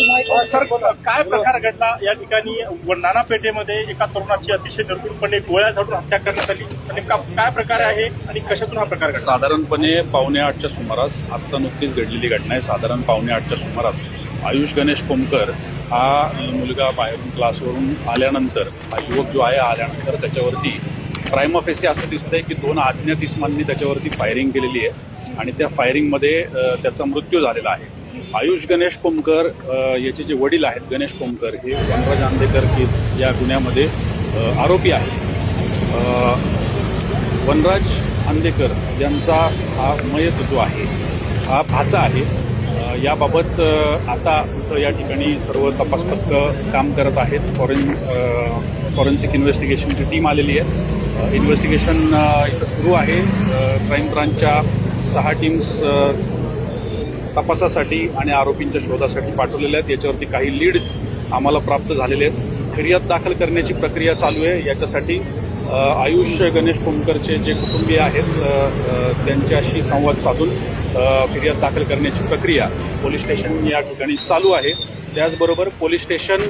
Sir काय प्रकार घडला या ठिकाणी? नाना पेठेमध्ये एका तरुणाची अतिशय निर्गुणपणे गोळ्या झाडून हत्या करण्यात आली. नेमका काय प्रकार आहे आणि कशातून हा प्रकार घडला? साधारणपणे पावणे आठच्या सुमारास आत्ता नुकतीच घडलेली घटना आहे. साधारण पावणे आठच्या सुमारास आयुष गणेश कोमकर हा मुलगा बाहेरून क्लासवरून आल्यानंतर हा युवक जो आहे आल्यानंतर त्याच्यावरती प्राईम ऑफ एसी असं दिसतंय की दोन अज्ञात इस्मांनी त्याच्यावरती फायरिंग केलेली आहे. आणि त्या फायरिंगमध्ये त्याचा मृत्यू झालेला आहे. आयुष गणेश कोमकर याचे जे वडील आहेत गणेश कोमकर हे वनराज आंदेकर केस या गुन्ह्यामध्ये आरोपी आहेत. वनराज आंदेकर यांचा हा मयत जो आहे हा भाचा आहे. याबाबत आता या ठिकाणी सर्व तपास पथकं काम करत आहेत. फॉरेन फॉरेन्सिक इन्व्हेस्टिगेशनची टीम आलेली आहे. इन्व्हेस्टिगेशन इथं सुरू आहे. क्राईम ब्रांचच्या सहा टीम्स तपासासाठी आणि आरोपींच्या शोधासाठी पाठवलेल्या आहेत. याच्यावरती काही लीड्स आम्हाला प्राप्त झालेले आहेत. फिर्याद दाखल करण्याची प्रक्रिया चालू आहे. याच्यासाठी आयुष्य आयुष गणेश कोमकरचे जे कुटुंबीय आहेत त्यांच्याशी संवाद साधून फिर्याद दाखल करण्याची प्रक्रिया पोलीस स्टेशन या ठिकाणी चालू आहे. त्याचबरोबर पोलीस स्टेशन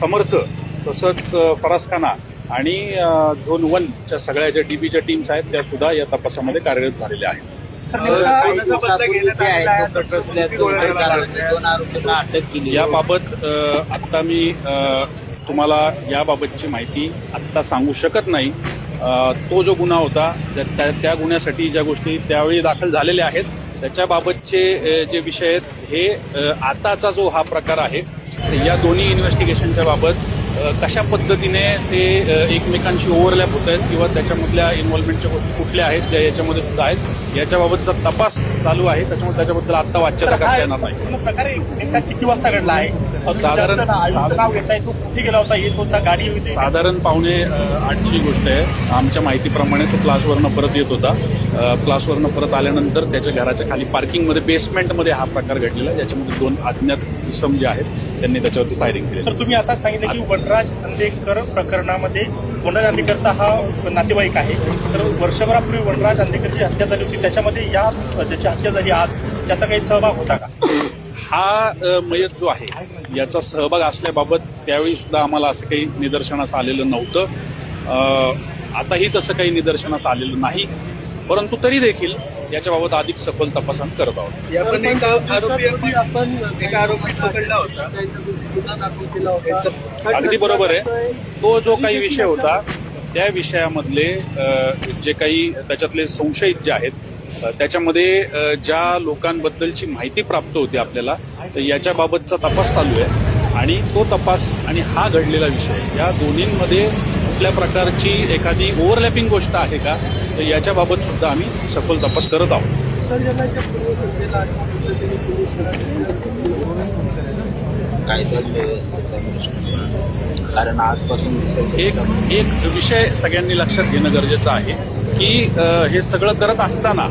समर्थ तसंच फरासखाना आणि झोन वनच्या सगळ्या ज्या डीबीच्या टीम्स आहेत त्यासुद्धा या तपासामध्ये कार्यरत झालेल्या आहेत. अटक केली. याबाबत आत्ता मी तुम्हाला याबाबतची माहिती आत्ता सांगू शकत नाही. तो जो गुन्हा होता त्या- त्या त्या गुन्ह्यासाठी ज्या गोष्टी त्यावेळी दाखल झालेल्या आहेत त्याच्याबाबतचे जे विषय आहेत हे आताचा जो हा प्रकार आहे या दोन्ही इन्व्हेस्टिगेशनच्या बाबत कशा पद्धतीने ते एकमेकांशी ओव्हरलॅप होत आहेत किंवा त्याच्यामधल्या इन्व्हॉल्वमेंटच्या गोष्टी कुठल्या आहेत त्या याच्यामध्ये सुद्धा आहेत याच्याबाबतचा तपास चालू आहे. त्याच्यामुळे त्याच्याबद्दल आत्ता वाच्यता करता येणार नाही. किती वाजता घडला आहे? साधारण- कुठे गेला होता येत होता गाडी साधारण पावणे आठची गोष्ट आहे. आमच्या माहितीप्रमाणे तो क्लासवरनं परत येत होता. क्लासवरनं परत आल्यानंतर त्याच्या घराच्या खाली पार्किंगमध्ये बेसमेंटमध्ये हा प्रकार घडलेला आहे. ज्याच्यामध्ये दोन अज्ञात इसम जे आहेत त्यांनी त्याच्यावरती फायरिंग केली तर तुम्ही आता सांगितलं की वनराज अंधेकर प्रकरणामध्ये वनराज अंधेकरचा हा नातेवाईक आहे. तर वर्षभरापूर्वी वनराज अंधेकरची हत्या झाली होती. त्याच्यामध्ये या ज्याची हत्या झाली आज त्याचा काही सहभाग होता का? हा मयत जो आहे याचा सहभाग असल्याबाबत त्यावेळी सुद्धा आम्हाला असं काही निदर्शनास आलेलं नव्हतं. आताही तसं काही निदर्शनास आलेलं नाही. परंतु तरी देखील याच्याबाबत अधिक सखोल तपास आम्ही करत आहोत. आपण एका आरोपी आपण एका आरोपी पकडला होता. गुन्हा दाखल केला होता. अगदी बरोबर आहे. तो जो काही विषय होता त्या विषयामधले जे काही त्याच्यातले संशयित जे आहेत त्याच्यामध्ये ज्या लोकांबद्दलची माहिती प्राप्त होती आपल्याला तर याच्याबाबतचा तपास चालू आहे. आणि तो तपास आणि हा घडलेला विषय या दोन्हींमध्ये कुठल्या प्रकारची एखादी ओव्हरलॅपिंग गोष्ट आहे का? तर याच्याबाबत सुद्धा आम्ही सखोल तपास करत आहोत. व्यवस्थेचा कारण आजपासून एक एक विषय सगळ्यांनी लक्षात घेणं गरजेचं आहे की अ, हे सगळं करत असताना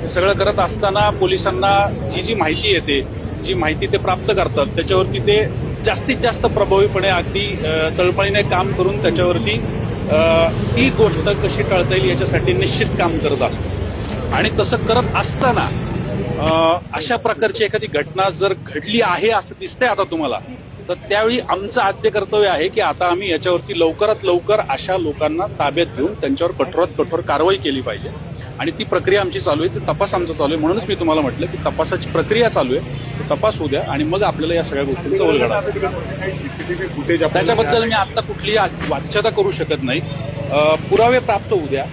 हे सगळं करत असताना पोलिसांना जी जी माहिती येते जी माहिती ते प्राप्त करतात त्याच्यावरती ते जास्तीत जास्त प्रभावीपणे अगदी अ, तळमळीने काम करून त्याच्यावरती ही ती गोष्ट कशी टाळता येईल याच्यासाठी निश्चित काम करत असतं. आणि तसं करत असताना अशा प्रकारची एखादी घटना जर घडली आहे असं दिसतंय आता तुम्हाला तर त्यावेळी आमचं आद्य कर्तव्य आहे की आता आम्ही याच्यावरती लवकरात लवकर अशा लोकांना ताब्यात घेऊन त्यांच्यावर कठोरात कठोर कारवाई केली पाहिजे. आणि ती प्रक्रिया आमची चालू आहे ती तपास आमचा चालू आहे. म्हणूनच मी तुम्हाला म्हटलं की तपासाची प्रक्रिया चालू आहे. तपास होऊ द्या आणि मग आपल्याला या सगळ्या गोष्टींचा उलगडा सीसीटीव्ही फुटेज त्याच्याबद्दल मी आता कुठलीही वाच्यता करू शकत नाही. पुरावे प्राप्त होऊ द्या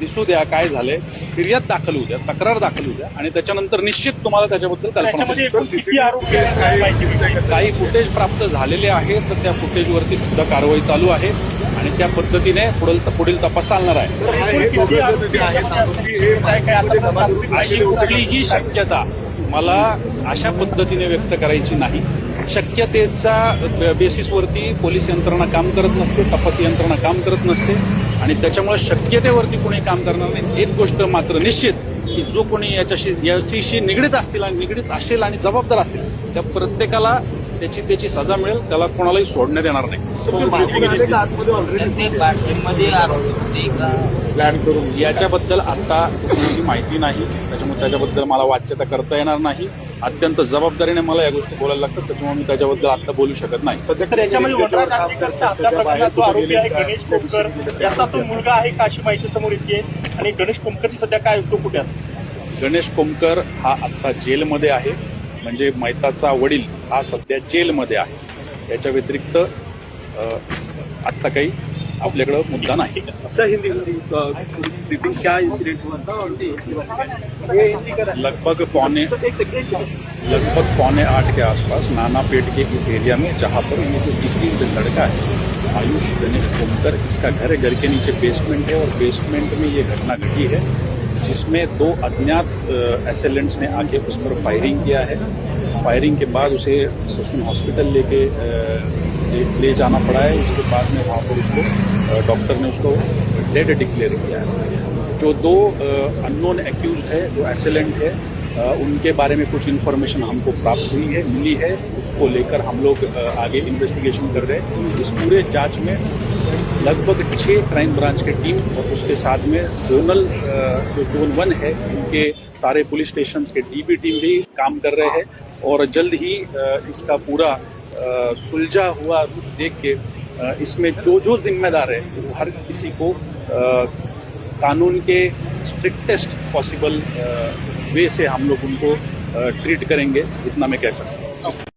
दिसू द्या काय झालंय फिर्याद दाखल होऊ द्या तक्रार दाखल होऊ द्या आणि त्याच्यानंतर निश्चित तुम्हाला त्याच्याबद्दल कल्पना. काही फुटेज प्राप्त झालेले आहे तर त्या फुटेजवरती सुद्धा कारवाई चालू आहे. आणि त्या पद्धतीने पुढील पुढील तपास चालणार आहे. अशी कुठलीही शक्यता मला अशा पद्धतीने व्यक्त करायची नाही. शक्यतेचा बेसिसवरती पोलीस यंत्रणा काम करत नसते तपास यंत्रणा काम करत नसते आणि त्याच्यामुळे शक्यतेवरती कोणी काम करणार नाही. एक गोष्ट मात्र निश्चित की जो कोणी याच्याशी याच्याशी निगडीत असतील आणि निगडीत असेल आणि जबाबदार असेल त्या प्रत्येकाला त्याची त्याची सजा मिळेल त्याला कोणालाही सोडण्यात येणार नाही. प्लॅन करून. याच्याबद्दल आता कुठलीही माहिती नाही. त्याच्यामुळे त्याच्याबद्दल मला वाच्यता करता येणार नाही. अत्यंत जबाबदारीने मला या गोष्टी बोलायला लागतात. त्याच्यामुळे मी त्याच्याबद्दल आता बोलू शकत नाही. आहे का? कोमकर. याचा तो मुलगा आहे का अशी माहिती समोर येते? आणि गणेश कोमकरची सध्या काय तो कुठे असतो? गणेश कोमकर हा आत्ता जेलमध्ये आहे. म्हणजे मैताचा वडील हा सध्या जेलमध्ये आहे. याच्या व्यतिरिक्त आत्ता काही आपल्याकडं मुद्दा नाही. लगभग पौने लगभग पौने आठ के आसपास नानापेट के इस एरिया में जहाँ पर ये जो किसी लड़का है आयुष गणेश कोमकर इसका घर है घर के नीचे बेसमेंट है और बेसमेंट में ये घटना घटी है। जिसमें दो अज्ञात एसेलेंट्स ने आके उस पर फायरिंग किया है। फायरिंग के बाद उसे ससुन हॉस्पिटल लेके ले, जाना पड़ा है। उसके बाद में वहाँ पर उसको डॉक्टर ने उसको डेड डिक्लेयर किया है। जो दो अननोन एक्यूज है जो एसेलेंट है उनके बारे में कुछ इन्फॉर्मेशन हमको प्राप्त हुई है, मिली है, उसको लेकर हम लोग आगे इन्वेस्टिगेशन कर रहे हैं। इस पूरे जाँच में लगभग छः क्राइम ब्रांच की टीम और उसके साथ में जोनल जो जोन वन है, उनके सारे पुलिस स्टेशन के डीबी टीम भी काम कर रहे हैं और जल्द ही इसका पूरा सुलझा हुआ रूप देख के इसमें जो जो जिम्मेदार है, वो हर किसी को कानून के स्ट्रिक्टेस्ट पॉसिबल वे से हम लोग उनको uh, ट्रीट करेंगे इतना मैं कह सकता हूँ।